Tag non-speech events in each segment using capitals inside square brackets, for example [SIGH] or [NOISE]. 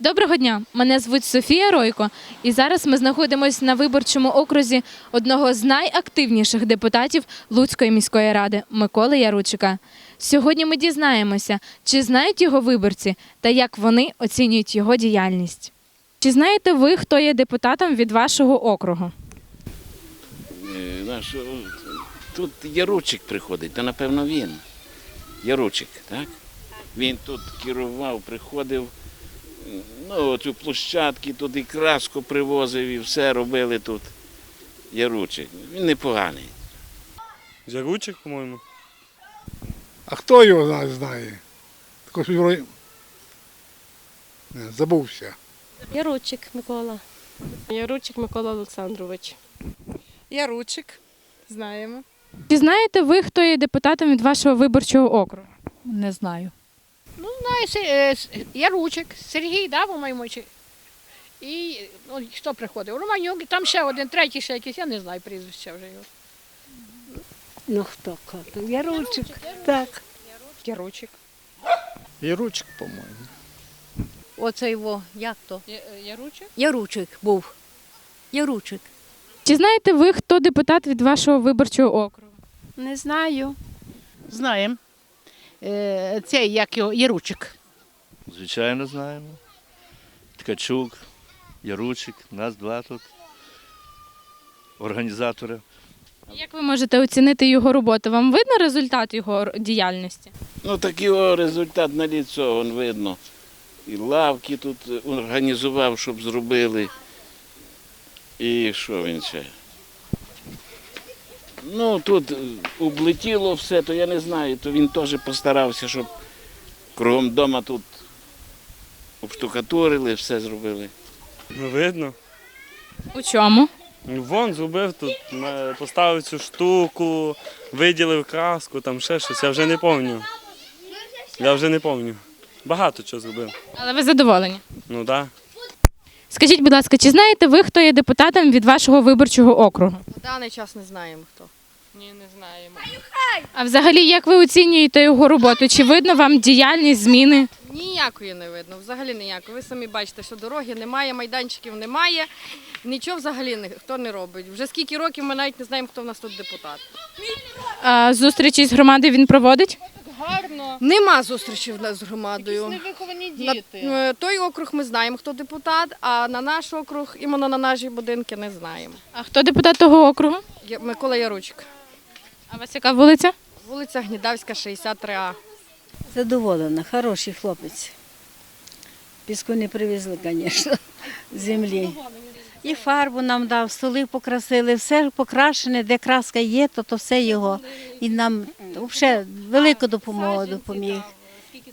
Доброго дня! Мене звуть Софія Ройко, і зараз ми знаходимося на виборчому окрузі одного з найактивніших депутатів Луцької міської ради Миколи Яручика. Сьогодні ми дізнаємося, чи знають його виборці та як вони оцінюють його діяльність. Чи знаєте ви, хто є депутатом від вашого округу? Е, тут Яручик приходить, то напевно він. Яручик, так? Він тут керував, приходив, ну, цю площадки, тут і краску привозив, і все робили тут. Яручик. Він непоганий. Яручик, по-моєму. А хто його знає? знає? Також вроді... Не, забувся. Яручик Микола. Яручик Микола Олександрович. Яручик, знаємо. Чи знаєте ви, хто є депутатом від вашого виборчого округу? Не знаю. Се- е, Яручик, Сергій, да, по-моєму, чи- і ну, хто приходив? Романюк, там ще один, третій ще якийсь, я не знаю прізвища вже його. Ну хто хто? Яручик. Так. Яручик. Яручик, по-моєму. Оце його, як то? Яручик? Яручик був. Яручик. Чи знаєте ви, хто депутат від вашого виборчого округу? Не знаю. Знаємо. Е, Цей, як його, Яручик. Звичайно, знаємо. Ткачук, Яручик, нас два тут. Організатори. Як ви можете оцінити його роботу? Вам видно результат його діяльності? Ну, так його результат на ліцо, он видно. І лавки тут організував, щоб зробили. І що він ще? Ну, тут е, облетіло все, то я не знаю, то він теж постарався, щоб кругом дома тут обштукатурили, все зробили. Ну, видно. У чому? Ну, Вон зробив тут, е, поставив цю штуку, виділив краску, там ще щось. Я вже не пам'ятаю. Я вже не пам'ятаю. Багато чого зробив. Але ви задоволені. Ну так. Да. Скажіть, будь ласка, чи знаєте ви, хто є депутатом від вашого виборчого округу? На даний час не знаємо хто. Ні, не знаємо. А взагалі, як ви оцінюєте його роботу? Чи видно вам діяльність, зміни? Ніякої не видно, взагалі ніякої. Ви самі бачите, що дороги немає, майданчиків немає. Нічого взагалі ніхто не робить. Вже скільки років ми навіть не знаємо, хто в нас тут депутат. А зустрічі з громадою він проводить? Гарно. Нема зустрічі в нас з громадою. Невиховані діти. е, той округ ми знаємо, хто депутат, а на наш округ, іменно на наші будинки не знаємо. А хто депутат того округу? Я- Микола Яручик. А у вас яка вулиця? Вулиця Гнідавська, 63А. Задоволена, хороший хлопець. Піску не привезли, звісно, землі. І фарбу нам дав, столи покрасили, все покрашене, де краска є, то, то все його. І нам взагалі велику допомогу допоміг.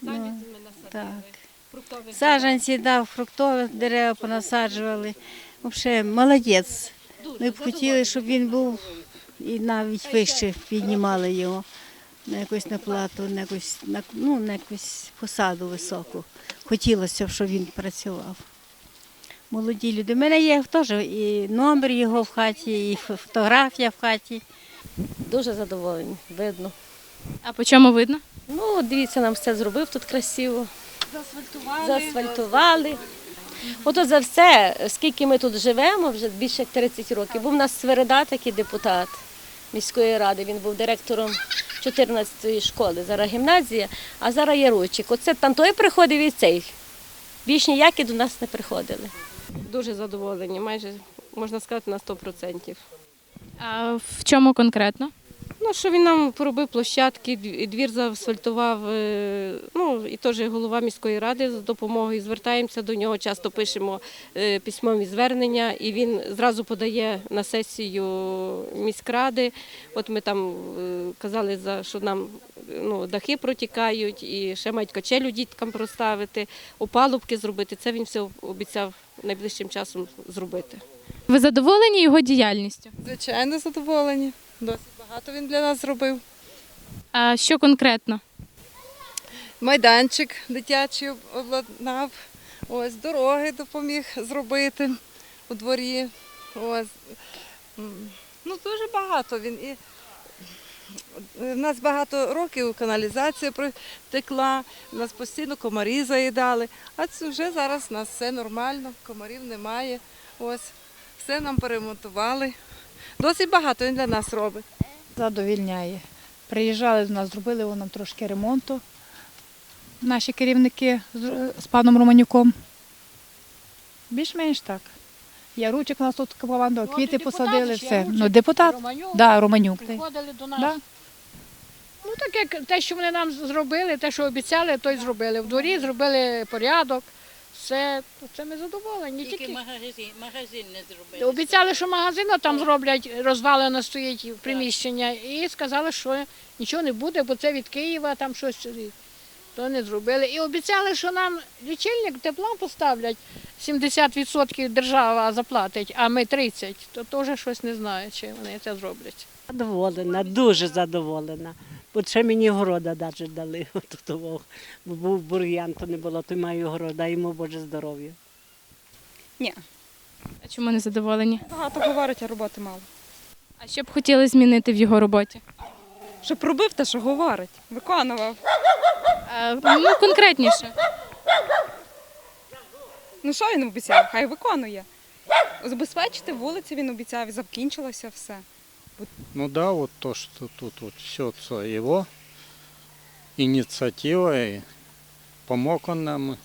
Ну, так. Саджанці дав, фруктові дерева понасаджували. Взагалі, молодець. Ми б хотіли, щоб він був і навіть вище піднімали його на якусь наплату, на якусь, на, ну, на якусь посаду високу. Хотілося б, щоб він працював. Молоді люди. У мене є теж і номер його в хаті, і фотографія в хаті. Дуже задоволені, видно. А по чому видно? Ну, дивіться, нам все зробив тут красиво. Заасфальтували. Ото за все, скільки ми тут живемо, вже більше 30 років. Був у нас Свереда такий депутат міської ради. Він був директором 14-ї школи. Зараз гімназія, а зараз Яручик. Оце там той приходив і цей. Більш ніякі до нас не приходили. Дуже задоволені, майже можна сказати на 100%. А в чому конкретно? Ну, що він нам поробив площадки, двір заасфальтував, е, ну і теж голова міської ради з допомогою. Звертаємося до нього, часто пишемо е, письмові звернення, і він зразу подає на сесію міськради. От ми там е, казали, за що нам ну, дахи протікають, і ще мають качелю діткам проставити, опалубки зробити. Це він все обіцяв найближчим часом зробити. Ви задоволені його діяльністю? Звичайно, задоволені. Досить багато він для нас зробив. А що конкретно? майданчик дитячий обладнав, ось дороги допоміг зробити у дворі. Ось. Ну, дуже багато він і У нас багато років каналізація протекла, нас постійно комарі заїдали. А це вже зараз у нас все нормально, комарів немає. Ось, все нам перемонтували. Досить багато він для нас робить. Задовільняє. Приїжджали до нас, зробили нам трошки ремонту. Наші керівники з, з паном Романюком. Більш-менш так. Яручик у нас тут команда, Ну, квіти посадили, все. Яручик, Ну, депутат, Романюк да, Романюк. приходили до нас. Да. Ну так як те, що вони нам зробили, те, що обіцяли, то й зробили. В дворі зробили порядок. Все, це ми задоволені. Тільки, магазин, магазин не зробили. обіцяли, що магазин там зроблять, розвалено стоїть приміщення, і сказали, що нічого не буде, бо це від Києва, там щось то не зробили. І обіцяли, що нам лічильник тепла поставлять, 70% держава заплатить, а ми 30%. То теж щось не знаю, чи вони це зроблять. Задоволена, дуже задоволена. Бо ще мені города навіть дали. [LAUGHS] Тут, бо був бур'ян, то не було, то й маю города, йому Боже здоров'я. Ні. А чому не задоволені? Багато говорить, а роботи мало. А що б хотіли змінити в його роботі? Щоб робив те, що говорить, виконував. А, ну, конкретніше. Ну що він обіцяв? Хай виконує. Забезпечити вулиці він обіцяв, і закінчилося все. Ну да, вот то, что тут вот все это его инициатива, и помог он нам.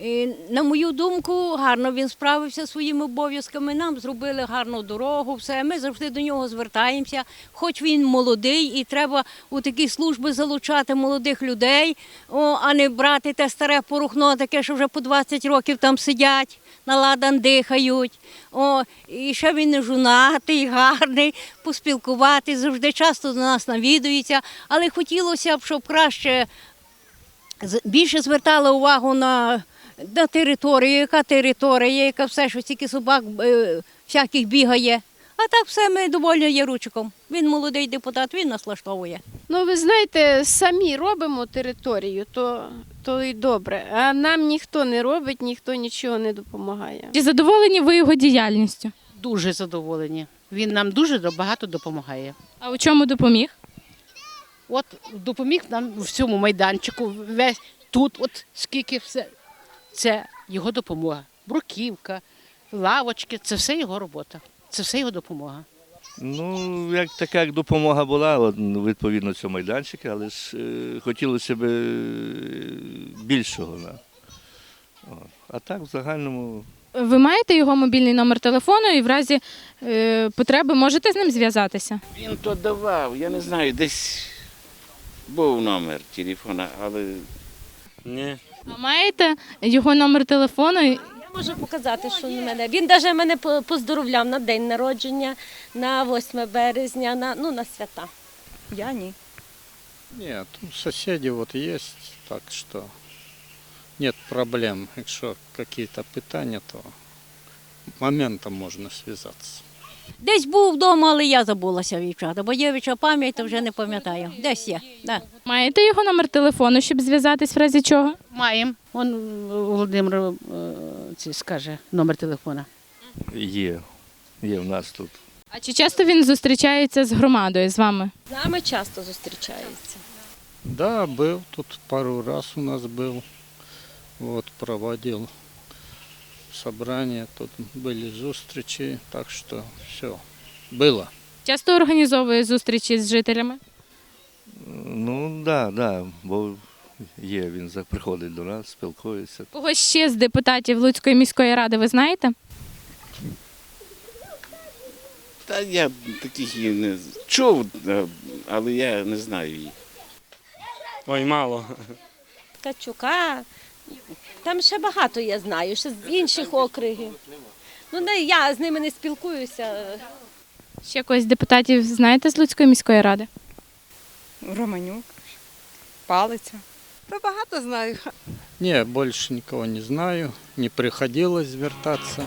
І, на мою думку, гарно він справився своїми обов'язками. Нам зробили гарну дорогу, все. Ми завжди до нього звертаємося. Хоч він молодий, і треба у такі служби залучати молодих людей, о, а не брати те старе порухно, таке, що вже по 20 років там сидять, на ладан дихають. О, і ще він не жунатий, гарний, поспілкувати, завжди часто до нас навідується. Але хотілося б, щоб краще більше звертали увагу на, на територію, яка територія, яка все, що стільки собак е, всяких бігає. А так все ми доволі є ручиком. Він молодий депутат, він нас влаштовує. Ну, ви знаєте, самі робимо територію, то, то і добре. А нам ніхто не робить, ніхто нічого не допомагає. Чи задоволені ви його діяльністю? Дуже задоволені. Він нам дуже багато допомагає. А у чому допоміг? От допоміг нам в цьому майданчику, весь тут, от скільки все. Це його допомога. Бруківка, лавочки це все його робота. Це все його допомога. Ну, як така як допомога була, от, відповідно цього майданчика, але ж е, хотілося б е, більшого. Да. От. А так, в загальному, Ви маєте його мобільний номер телефону і в разі е, потреби можете з ним зв'язатися? Він то давав, я не знаю, десь був номер телефона, але Ні. А маєте його номер телефону? Я можу показати, що на мене. Він навіть мене поздоровляв на день народження, на 8 березня, на, ну, на свята. Я ні. Нет, тут соседи вот есть, так что нет проблем. Якщо какие-то питания, то моментом можно связаться. Десь був вдома, але я забулася вівчата, бо дівча пам'ять, то вже не пам'ятаю. Десь є. Да. Маєте його номер телефону, щоб зв'язатись в разі чого? Маємо. Он е, Володимир е, ці, скаже номер телефона. є. Є в нас тут. А чи часто він зустрічається з громадою з вами? З нами часто зустрічається. Да, был тут пару раз у нас был. Вот, проводил собрания, тут были зустрічі, так что все, было. Часто організовує зустрічі з жителями? Ну, так, да, да, бо є, він приходить до нас, спілкується. Кого ще з депутатів Луцької міської ради ви знаєте? та я таких і не чув, е, але я не знаю їх. Ой, мало. Ткачука. Там ще багато я знаю, ще з інших округів. Ну, не, я з ними не спілкуюся. Ще когось з депутатів знаєте з Луцької міської ради? Романюк, палиця. Та багато знаю. Ні, більше нікого не знаю, не приходилось звертаться.